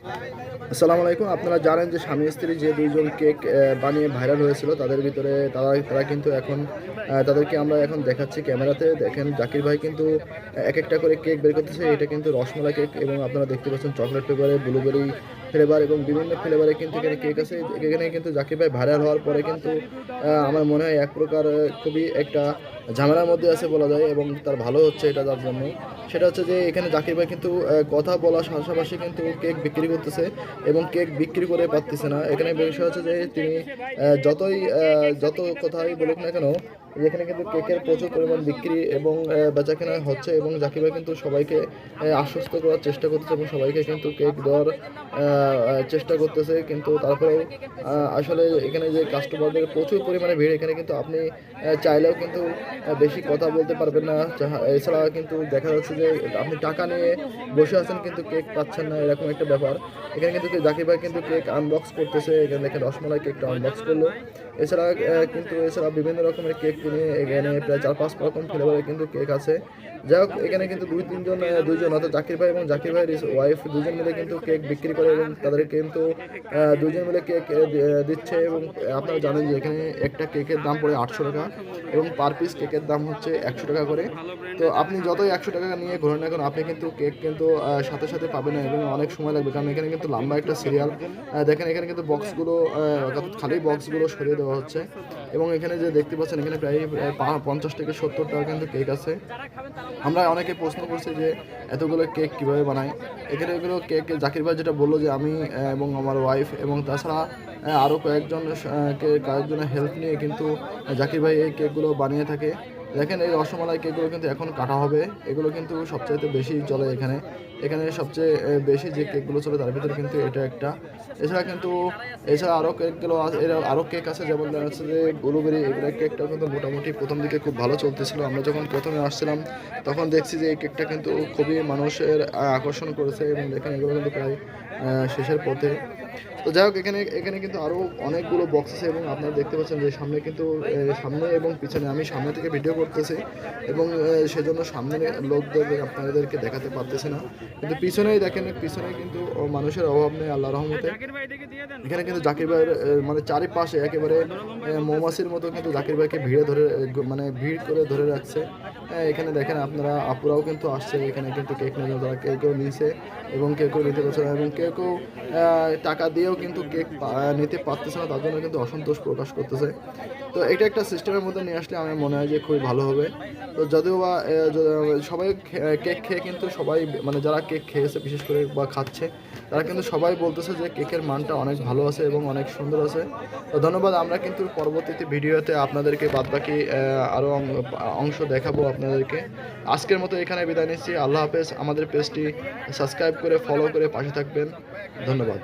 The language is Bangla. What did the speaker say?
আসসালামু আলাইকুম। আপনারা জানেন যে স্বামী স্ত্রী যে দুইজন কেক বানিয়ে ভাইরাল হয়েছিল, তাদের ভিতরে তারা তারা কিন্তু এখন তাদেরকে আমরা এখন দেখাচ্ছি ক্যামেরাতে। দেখেন, জাকির ভাই কিন্তু এক একটা করে কেক বের করতেছে। এটা কিন্তু রসমালাই কেক এবং আপনারা দেখতে পাচ্ছেন চকলেট ফ্লেভারে ব্লুবেরি ফ্লেভার এবং বিভিন্ন ফ্লেভারে কিন্তু এখানে কেক আছে। এখানে কিন্তু জাকির ভাই ভাইরাল হওয়ার পরে কিন্তু আমার মনে হয় এক প্রকার খুবই একটা ঝামেলার মধ্যে আছে বলা যায় এবং তার ভালো হচ্ছে এটা তার জন্য। সেটা হচ্ছে যে এখানে জাকির ভাই কিন্তু কথা বলার পাশাপাশি কিন্তু কেক বিক্রি করতেছে এবং কেক বিক্রি করে পারতেছে না। এখানে বিষয় হচ্ছে যে তিনি যতই যত কথাই বলুক না কেন, এখানে কিন্তু কেকের প্রচুর পরিমাণ বিক্রি এবং বেচাকেনা হচ্ছে এবং জাকির ভাই কিন্তু সবাইকে আশ্বস্ত করার চেষ্টা করতেছে এবং সবাইকে কিন্তু কেক দেওয়ার চেষ্টা করতেছে। কিন্তু তারপরেও আসলে এখানে যে কাস্টমারদের প্রচুর পরিমাণে ভিড়, এখানে কিন্তু আপনি চাইলেও কিন্তু বেশি কথা বলতে পারবেন না। এছাড়া কিন্তু দেখা যাচ্ছে যে আপনি টাকা নিয়ে বসে আছেন কিন্তু কেক পাচ্ছেন না, এরকম একটা ব্যাপার। এখানে কিন্তু জাকির ভাই কিন্তু কেক আনবক্স করতেছে। এখানে দেখেন রসমালাই কেকটা আনবক্স করল। এছাড়া কিন্তু এছাড়া বিভিন্ন রকমের কেক তিনি এখানে প্রায় চার পাঁচ রকম ফ্লেভারের কিন্তু কেক আছে। যাই হোক, এখানে কিন্তু দুই, তিনজন দুইজন, অর্থাৎ জাকির ভাই এবং জাকির ভাইয়ের ওয়াইফ দুজন মিলে কিন্তু কেক বিক্রি করে এবং তাদের কিন্তু দুজন মিলে কেক দিচ্ছে এবং আপনারা জানেন যে এখানে একটা কেকের দাম পড়ে আটশো টাকা এবং পার পিস কেকের দাম হচ্ছে একশো টাকা করে। তো আপনি যতই একশো টাকা নিয়ে ঘুরেন না কেন, আপনি কিন্তু কেক কিন্তু সাথে সাথে পাবেন না। এবং অনেক সময় লাগবে। কারণ এখানে কিন্তু লম্বা একটা সিরিয়াল। দেখেন এখানে কিন্তু বক্সগুলো খালি বক্সগুলো সরিয়ে দেওয়া হচ্ছে। এবং এখানে যে দেখতে পাচ্ছেন, এখানে প্রায় পঞ্চাশ থেকে সত্তর টাকা কিন্তু কেক আছে। আমরা অনেকে প্রশ্ন করছি যে, এতগুলো কেক কীভাবে বানায়? এখানে এগুলো কেক, জাকির ভাই যেটা বলল যে, আমি এবং আমার ওয়াইফ এবং তাছাড়া আরও কয়েকজন কয়েকজনের হেল্প নিয়ে কিন্তু জাকির ভাই এই কেকগুলো বানিয়ে থাকে। দেখেন এই রসমালাই কেকগুলো কিন্তু এখন কাটা হবে। এগুলো কিন্তু সবচাইতে বেশি চলে এখানে। এখানে সবচেয়ে বেশি যে কেকগুলো চলে তার ভিতরে কিন্তু এটা একটা। এছাড়া কিন্তু, এছাড়া আরও কেকগুলো আরও কেক আছে, যেমন দেখা যাচ্ছে যে ব্লুবেরি, এগুলো কেকটা কিন্তু মোটামুটি প্রথম দিকে খুব ভালো চলতেছিল। আমরা যখন প্রথমে আসছিলাম, তখন দেখছি যে এই কেকটা কিন্তু খুবই মানুষের আকর্ষণ করেছে এবং দেখেন এগুলো কিন্তু প্রায় শেষের পথে। তো যাই হোক এখানে এখানে কিন্তু আরও অনেকগুলো বক্স আছে এবং আপনারা দেখতে পাচ্ছেন যে সামনে কিন্তু সামনে এবং পিছনে আমি সামনে থেকে ভিডিও করতেছি এবং সেজন্য সামনে লোকদের আপনাদেরকে দেখাতে পারতেছে না। কিন্তু পিছনেই দেখেন পিছনে কিন্তু মানুষের অভাব নেই আল্লাহ রহমতে। এখানে কিন্তু জাকির ভাইয়ের মানে চারিপাশে একেবারে মৌমাছির মতো কিন্তু জাকির ভাইকে ভিড়ে ধরে মানে ভিড় করে ধরে রাখছে। এখানে দেখেন আপনারা আপুরাও কিন্তু আসছে এখানে কিন্তু কেক নিয়ে তারা কেউ কেউ নিছে এবং কেউ কেউ নিতে পারছে এবং কেউ কেউ টাকা দিয়েও কিন্তু কেক নিতে পারতেছে না, তার জন্য কিন্তু অসন্তোষ প্রকাশ করতেছে। তো এটা একটা সিস্টেমের মধ্যে নিয়ে আসলে আমার মনে হয় যে খুবই ভালো হবে। তো যদিও বা সবাই কেক খেয়ে কিন্তু সবাই মানে যারা কেক খেয়েছে, বিশেষ করে বা খাচ্ছে, তারা কিন্তু সবাই বলতেছে যে কেকের মানটা অনেক ভালো আছে এবং অনেক সুন্দর আছে। তো ধন্যবাদ, আমরা কিন্তু পরবর্তীতে ভিডিওতে আপনাদেরকে বাদবাকি আরও অংশ দেখাবো আপনাদেরকে। আজকের মতো এখানে বিদায় নিচ্ছি, আল্লাহ হাফেজ। আমাদের পেজটি সাবস্ক্রাইব করে, ফলো করে পাশে থাকবেন। ধন্যবাদ।